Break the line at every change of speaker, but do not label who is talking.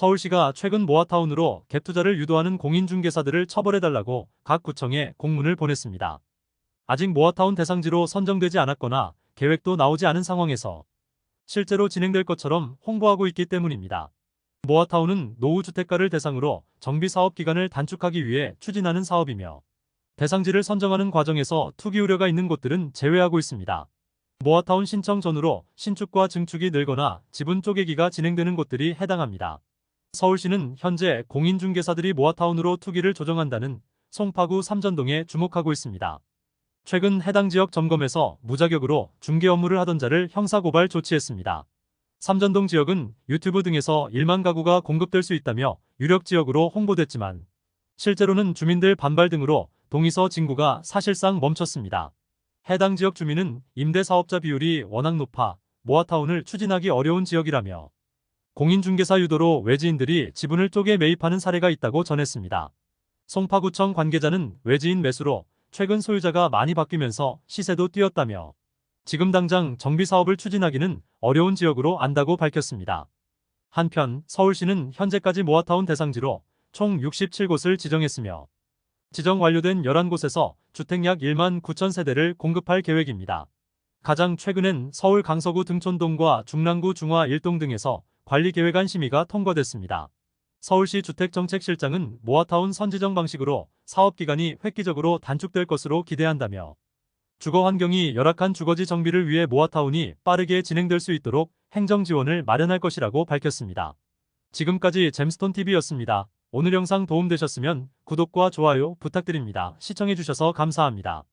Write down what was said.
서울시가 최근 모아타운으로 갭 투자를 유도하는 공인중개사들을 처벌해달라고 각 구청에 공문을 보냈습니다. 아직 모아타운 대상지로 선정되지 않았거나 계획도 나오지 않은 상황에서 실제로 진행될 것처럼 홍보하고 있기 때문입니다. 모아타운은 노후주택가를 대상으로 정비사업 기간을 단축하기 위해 추진하는 사업이며 대상지를 선정하는 과정에서 투기 우려가 있는 곳들은 제외하고 있습니다. 모아타운 신청 전후로 신축과 증축이 늘거나 지분 쪼개기가 진행되는 곳들이 해당합니다. 서울시는 현재 공인중개사들이 모아타운으로 투기를 조정한다는 송파구 삼전동에 주목하고 있습니다. 최근 해당 지역 점검에서 무자격으로 중개 업무를 하던 자를 형사고발 조치했습니다. 삼전동 지역은 유튜브 등에서 1만 가구가 공급될 수 있다며 유력 지역으로 홍보됐지만 실제로는 주민들 반발 등으로 동의서 진구가 사실상 멈췄습니다. 해당 지역 주민은 임대 사업자 비율이 워낙 높아 모아타운을 추진하기 어려운 지역이라며 공인중개사 유도로 외지인들이 지분을 쪼개 매입하는 사례가 있다고 전했습니다. 송파구청 관계자는 외지인 매수로 최근 소유자가 많이 바뀌면서 시세도 뛰었다며 지금 당장 정비 사업을 추진하기는 어려운 지역으로 안다고 밝혔습니다. 한편 서울시는 현재까지 모아타운 대상지로 총 67곳을 지정했으며 지정 완료된 11곳에서 주택 약 1만 9천 세대를 공급할 계획입니다. 가장 최근엔 서울 강서구 등촌동과 중랑구 중화 1동 등에서 관리계획안 심의가 통과됐습니다. 서울시 주택정책실장은 모아타운 선지정 방식으로 사업기간이 획기적으로 단축될 것으로 기대한다며 주거 환경이 열악한 주거지 정비를 위해 모아타운이 빠르게 진행될 수 있도록 행정 지원을 마련할 것이라고 밝혔습니다. 지금까지 잼스톤TV였습니다. 오늘 영상 도움되셨으면 구독과 좋아요 부탁드립니다. 시청해주셔서 감사합니다.